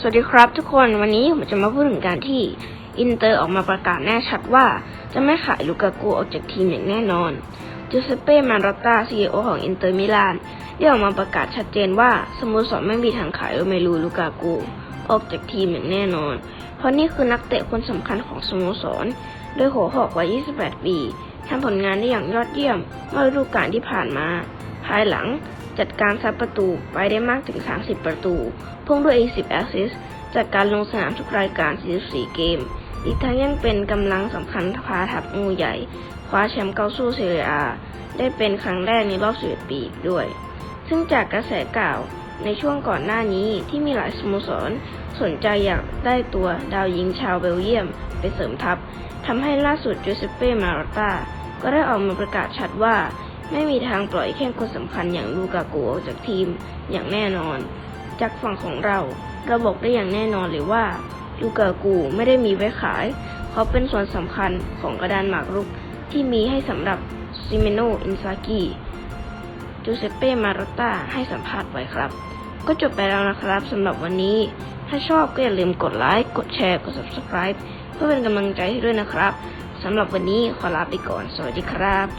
สวัสดีครับทุกคนวันนี้ผมจะมาพูดถึงการที่อินเตอร์ออกมาประกาศแน่ชัดว่า จะไม่ขายลูกากูออกจากทีมอย่างแน่นอนจูเซเป้มาราตาซีอของอินเตอร์มิลานได้ออกมาประกาศชัดเจนว่าสโมสรไม่มีทางขายโรเมลูลูกากูออกจากทีมอย่างแน่นอน เพราะนี่คือนักเตะคนสำคัญของสโมสรโดยหัวหอกวัย 28 ปีทำผลงานได้อย่างยอดเยี่ยมเมื่อฤดูกาลที่ผ่านมา ภายหลัง จัดการซับประตูไปได้มากถึง 30 ประตูพุ่งด้วย10 แอสซิสจากการลงสนามทุกรายการ 44 เกม อีกทั้งยังเป็นกำลังสำคัญพาทัพงูใหญ่ คว้าแชมป์เกาสู้เซเรียอาได้เป็นครั้งแรกในรอบ 11 ปีด้วย ซึ่งจากกระแสข่าวในช่วงก่อนหน้านี้ที่มีหลายสโมสร สนใจอยากได้ตัวดาวยิงชาวเบลเยียมไปเสริมทัพทำให้ล่าสุดจูเซเป้มาราตาก็ได้ออกมาประกาศชัดว่า ไม่มีทางปล่อยแข้งคนสำคัญอย่างลูกากูออกจากทีมอย่างแน่นอน จากฝั่งของเราเราบอกได้อย่างแน่นอนเลยว่า ลูกากูไม่ได้มีไว้ขาย เขาเป็นส่วนสำคัญของกระดานหมากรุกที่มีให้สำหรับซิเมโนอินซากิจูเซเป้มาราตาให้สัมภาษณ์ไว้ครับ ก็จบไปแล้วนะครับสำหรับวันนี้ ถ้าชอบก็อย่าลืมกดไลค์ กดแชร์ กด subscribe เพื่อเป็นกำลังใจให้ด้วยนะครับสำหรับวันนี้ขอลาไปก่อน สวัสดีครับ